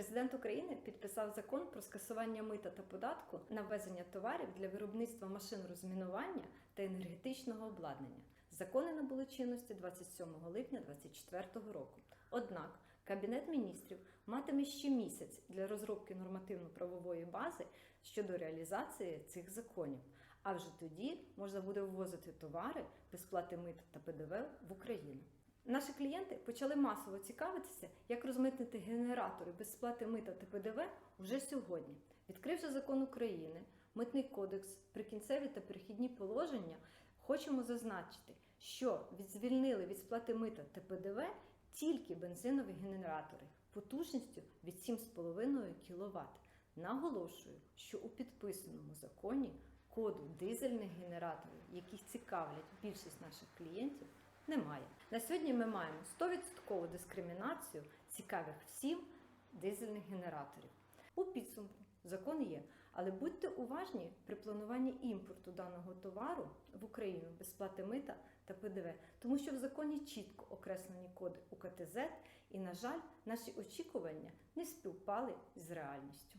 Президент України підписав закон про скасування мита та податку на ввезення товарів для виробництва машин розмінування та енергетичного обладнання. Закони набули чинності 27 липня 2024 року. Однак Кабінет міністрів матиме ще місяць для розробки нормативно-правової бази щодо реалізації цих законів. А вже тоді можна буде ввозити товари без сплати мита та ПДВ в Україну. Наші клієнти почали масово цікавитися, як розмитнити генератори без сплати мита та ПДВ уже сьогодні. Відкривши закон України, митний кодекс, прикінцеві та перехідні положення, хочемо зазначити, що звільнили від сплати мита та ПДВ тільки бензинові генератори потужністю від 7,5 кВт. Наголошую, що у підписаному законі коду дизельних генераторів, яких цікавлять більшість наших клієнтів, немає. На сьогодні ми маємо 100% дискримінацію цікавих всім дизельних генераторів. У підсумку закон є, але будьте уважні при плануванні імпорту даного товару в Україну без сплати мита та ПДВ, тому що в законі чітко окреслені коди УКТЗ, і, на жаль, наші очікування не співпали з реальністю.